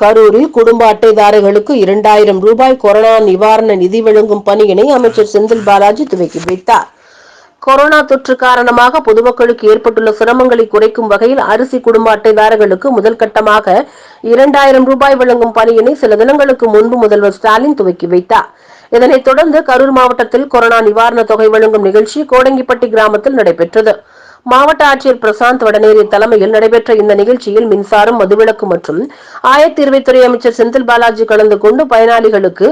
கரூரில் குடும்ப அட்டைதாரர்களுக்கு இரண்டாயிரம் ரூபாய் கொரோனா நிவாரண நிதி வழங்கும் பணியினை அமைச்சர் செந்தில் பாலாஜி துவக்கி வைத்தார். கொரோனா தொற்று காரணமாக பொதுமக்களுக்கு ஏற்பட்டுள்ள சிரமங்களை குறைக்கும் வகையில் அரிசி குடும்ப அட்டைதாரர்களுக்கு முதல் கட்டமாக இரண்டாயிரம் ரூபாய் வழங்கும் பணியினை சில தினங்களுக்கு முன்பு முதல்வர் ஸ்டாலின் துவக்கி வைத்தார். இதனைத் தொடர்ந்து கரூர் மாவட்டத்தில் கொரோனா நிவாரண தொகை வழங்கும் நிகழ்ச்சி கோடங்கிப்பட்டி கிராமத்தில் நடைபெற்றது. மாவட்ட ஆட்சியர் பிரசாந்த் வடநேரி தலைமையில் நடைபெற்ற இந்த நிகழ்ச்சியில் மின்சாரம் மதுவிலக்கு மற்றும் ஆயத்தீர்வைத்துறை அமைச்சர் செந்தில் பாலாஜி கலந்து கொண்டு பயனாளிகளுக்கு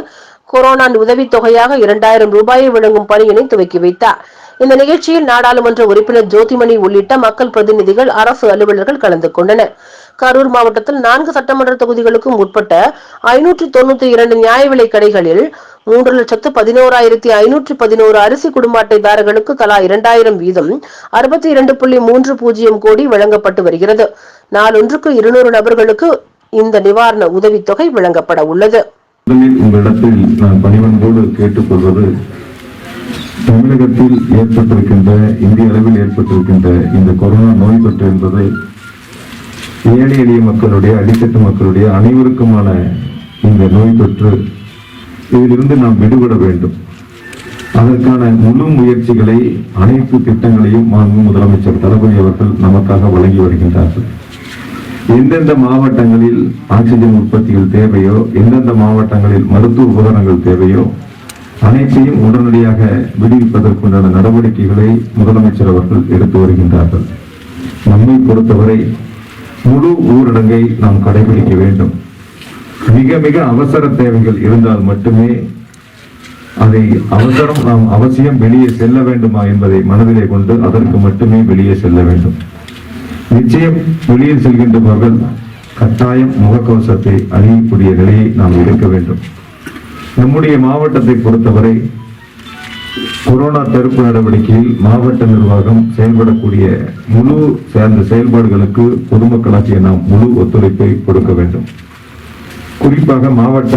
கொரோனா உதவித் தொகையாக இரண்டாயிரம் ரூபாயை வழங்கும் பணியினை துவக்கி வைத்தார். இந்த நிகழ்ச்சியில் நாடாளுமன்ற உறுப்பினர் ஜோதிமணி உள்ளிட்ட மக்கள் பிரதிநிதிகள் அரசு அலுவலர்கள் கலந்து கொண்டனர். கரூர் மாவட்டத்தில் நான்கு சட்டமன்ற தொகுதிகளுக்கும் உட்பட்ட ஐநூற்றி தொன்னூத்தி இரண்டு நியாய விலை கடைகளில் மூன்று லட்சத்து பதினோராயிரத்தி ஐநூற்றி பதினோரு அரிசி குடும்ப அட்டைதாரர்களுக்கு தலா இரண்டாயிரம் வீதம் அறுபத்தி இரண்டு புள்ளி மூன்று பூஜ்ஜியம் கோடி வழங்கப்பட்டு வருகிறது. நாளொன்றுக்கு இருநூறு நபர்களுக்கு இந்த நிவாரண உதவித்தொகை வழங்கப்பட உள்ளது. முதலில் உங்களிடத்தில் நான் பணிவன்போடு கேட்டுக்கொள்வது தமிழகத்தில் ஏற்பட்டிருக்கின்ற இந்திய அளவில் ஏற்பட்டிருக்கின்ற இந்த கொரோனா நோய் தொற்று என்பது ஏழை எளிய மக்களுடைய அடித்தட்டு மக்களுடைய அனைவருக்குமான இந்த நோய் தொற்று. இதிலிருந்து நாம் விடுபட வேண்டும். அதற்கான முழு முயற்சிகளை அனைத்து திட்டங்களையும் மாண்பு முதலமைச்சர் தளபதி அவர்கள் நமக்காக வழங்கி வருகின்றார்கள். எந்தெந்த மாவட்டங்களில் ஆக்சிஜன் உற்பத்திகள் தேவையோ எந்தெந்த மாவட்டங்களில் மருத்துவ உபகரணங்கள் தேவையோ அனைத்தையும் உடனடியாக விடுவிப்பதற்குண்டான நடவடிக்கைகளை முதலமைச்சர் அவர்கள் எடுத்து வருகின்றார்கள். நம்மை பொறுத்தவரை முழு ஊரடங்கை நாம் கடைபிடிக்க வேண்டும். மிக மிக அவசர தேவைகள் இருந்தால் மட்டுமே அதை அவசரம் நாம் அவசியம் வெளியே செல்ல வேண்டுமா என்பதை மனதிலே கொண்டு அதற்கு மட்டுமே வெளியே செல்ல வேண்டும். நிச்சயம் வெளியே செல்கின்றவர்கள் கட்டாயம் முகக்கவசத்தை அணியக்கூடிய நிலையை நாம் எடுக்க வேண்டும். நம்முடைய மாவட்டத்தை பொறுத்தவரை கொரோனா தடுப்பு நடவடிக்கையில் மாவட்ட நிர்வாகம் செயல்படக்கூடிய முழு சேர்ந்த செயல்பாடுகளுக்கு பொதுமக்களாகிய நாம் முழு ஒத்துழைப்பை கொடுக்க வேண்டும். குறிப்பாக மாவட்ட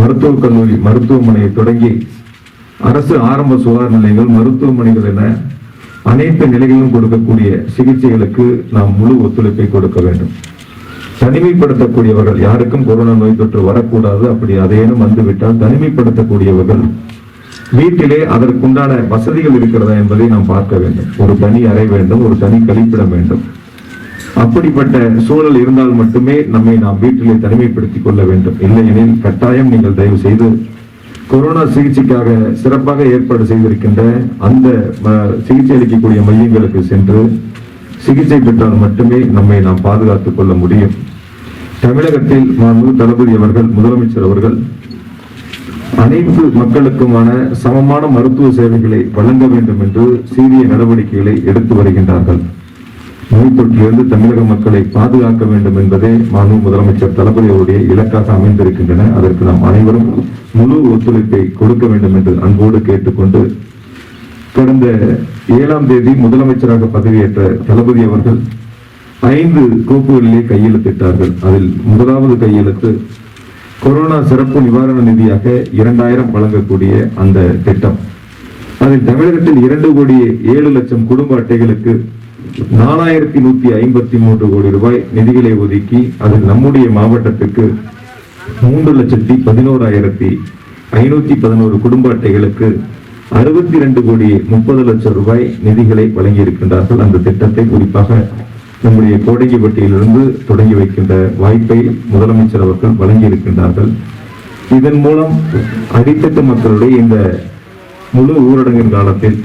மருத்துவக் கல்லூரி மருத்துவமனையை தொடங்கி அரசு ஆரம்ப சுகாதார நிலையங்கள் மருத்துவமனைகள் என அனைத்து நிலைகளிலும் கொடுக்கக்கூடிய சிகிச்சைகளுக்கு நாம் முழு ஒத்துழைப்பை கொடுக்க வேண்டும். தனிமைப்படுத்தக்கூடியவர்கள் யாருக்கும் கொரோனா நோய் தொற்று வரக்கூடாது அப்படி அதையேனும் வந்துவிட்டால் தனிமைப்படுத்தக்கூடியவர்கள் வீட்டிலே அதற்குண்டான வசதிகள் இருக்கிறதா என்பதை நாம் பார்க்க வேண்டும். ஒரு தனி அறை வேண்டும் ஒரு தனி கழிப்பிடம் வேண்டும். அப்படிப்பட்ட சூழல் இருந்தால் மட்டுமே நம்மை நாம் வீட்டிலே தனிமைப்படுத்திக் கொள்ள வேண்டும். இல்லையெனில் கட்டாயம் நீங்கள் தயவு செய்து கொரோனா சிகிச்சைக்காக சிறப்பாக ஏற்பாடு செய்திருக்கின்ற அந்த சிகிச்சை அளிக்கக்கூடிய மையங்களுக்கு சென்று சிகிச்சை பெற்றால் மட்டுமே நம்மை நாம் பாதுகாத்துக் கொள்ள முடியும். தமிழகத்தில் மாண்பு தளபதி அவர்கள் முதலமைச்சர் அவர்கள் அனைத்து மக்களுக்குமான சமமான மருத்துவ சேவைகளை வழங்க வேண்டும் என்று சீரிய நடவடிக்கைகளை எடுத்து வருகின்றார்கள். நோய் தொற்றிலிருந்து தமிழக மக்களை பாதுகாக்க வேண்டும் என்பதே மாண்பு முதலமைச்சர் தளபதி அவருடைய இலக்காக அமைந்திருக்கின்றன. அதற்கு நாம் அனைவரும் முழு ஒத்துழைப்பை கொடுக்க வேண்டும் என்று அன்போடு கேட்டுக்கொண்டு கடந்த ஏழாம் தேதி முதலமைச்சராக பதவியேற்ற தளபதி அவர்கள் ஐந்து கோப்புகளிலே கையெழுத்திட்டார்கள். அதில் முதலாவது கையெழுத்து கொரோனா சிறப்பு நிவாரண நிதியாக இரண்டாயிரம் வழங்கக்கூடிய அந்த திட்டம். அதில் தமிழகத்தில் இரண்டு கோடி ஏழு லட்சம் குடும்ப அட்டைகளுக்கு நாலாயிரத்தி நூத்தி ஐம்பத்தி மூன்று கோடி ரூபாய் நிதிகளை ஒதுக்கி அதில் நம்முடைய மாவட்டத்துக்கு மூன்று லட்சத்தி பதினோராயிரத்தி ஐநூத்தி பதினோரு குடும்ப அட்டைகளுக்கு அறுபத்தி ரெண்டு கோடி முப்பது லட்சம் ரூபாய் நிதிகளை வழங்கியிருக்கின்றார்கள். அந்த திட்டத்தை குறிப்பாக நம்முடைய கோடங்கிப்பட்டியிலிருந்து தொடங்கி வைக்கின்ற வாய்ப்பை முதலமைச்சர் அவர்கள் வழங்கியிருக்கின்றார்கள். இதன் மூலம் அடித்தட்டு மக்களுடைய இந்த முழு ஊரடங்கின் காலத்தில்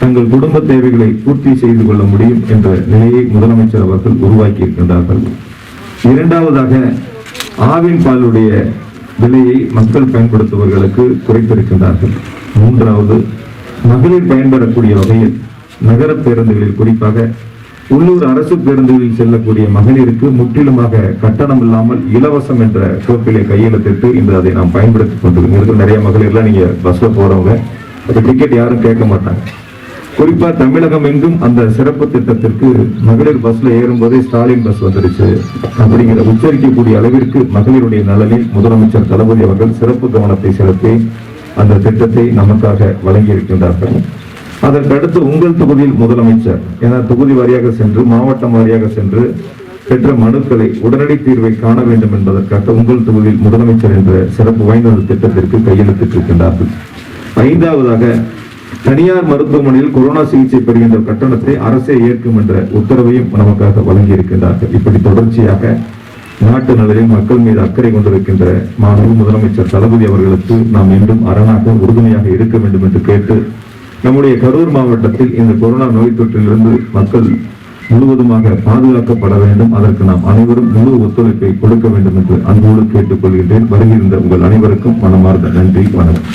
தங்கள் குடும்ப தேவைகளை பூர்த்தி செய்து கொள்ள முடியும் என்ற நிலையை முதலமைச்சர் அவர்கள் உருவாக்கி இருக்கின்றார்கள் இரண்டாவதாக ஆவின் பாலுடைய விலையை மக்கள் பயன்படுத்துபவர்களுக்கு குறைத்திருக்கின்றார்கள். மூன்றாவது மகளிர் பயன்பெறக்கூடிய வகையில் நகர பேருந்துகளில் குறிப்பாக உள்ளூர் அரசு பேருந்துகளில் செல்லக்கூடிய மகளிருக்கு முற்றிலுமாக கட்டணம் இல்லாமல் இலவசம் என்ற கோப்பிலே கையெழுத்திட்டு இன்று அதை நாம் பயன்படுத்திக் கொண்டிருக்கோம் நிறைய மகளிர்லாம் நீங்க பஸ்ல போறவங்க அந்த டிக்கெட் யாரும் கேட்க மாட்டாங்க. குறிப்பா தமிழகம் எங்கும் அந்த சிறப்பு திட்டத்திற்கு மகளிர் பஸ்ல ஏறும்போதே ஸ்டாலின் பஸ் வந்துடுச்சு அப்படிங்கிற உச்சரிக்கக்கூடிய அளவிற்கு மகளிருடைய நலனில் முதலமைச்சர் தளபதி அவர்கள் சிறப்பு கவனத்தை செலுத்தி அந்த திட்டத்தை நமக்காக வழங்கி இருக்கின்றார்கள் அதற்கடுத்து உங்கள் தொகுதியில் முதலமைச்சர். என தொகுதி வாரியாக சென்று மாவட்டம் வாரியாக சென்று பெற்ற மனுக்களை உடனடி தீர்வை காண வேண்டும் என்பதற்காக உங்கள் தொகுதியில் முதலமைச்சர் என்ற சிறப்பு வாய்ந்த திட்டத்திற்கு கையெழுத்திட்டிருக்கின்றார்கள். ஐந்தாவதாக தனியார் மருத்துவமனையில் கொரோனா சிகிச்சை பெறுகின்ற கட்டணத்தை அரசே ஏற்கும் என்ற உத்தரவையும் நமக்காக வழங்கியிருக்கின்றார்கள். இப்படி தொடர்ச்சியாக நாட்டு நலனில் மக்கள் மீது அக்கறை கொண்டிருக்கின்ற மாண்பு முதலமைச்சர் தளபதி அவர்களுக்கு நாம் மீண்டும் அரணாக உறுதுணையாக இருக்க வேண்டும் என்று கேட்டு நம்முடைய கரூர் மாவட்டத்தில் இந்த கொரோனா நோய் தொற்றிலிருந்து மக்கள் முழுவதுமாக பாதுகாக்கப்பட வேண்டும். அதற்கு நாம் அனைவரும் முழு ஒத்துழைப்பை கொடுக்க வேண்டும் என்று அன்போடு கேட்டுக்கொள்கின்றேன். வருகின்ற உங்கள் அனைவருக்கும் மனமார்ந்த நன்றி வணக்கம்.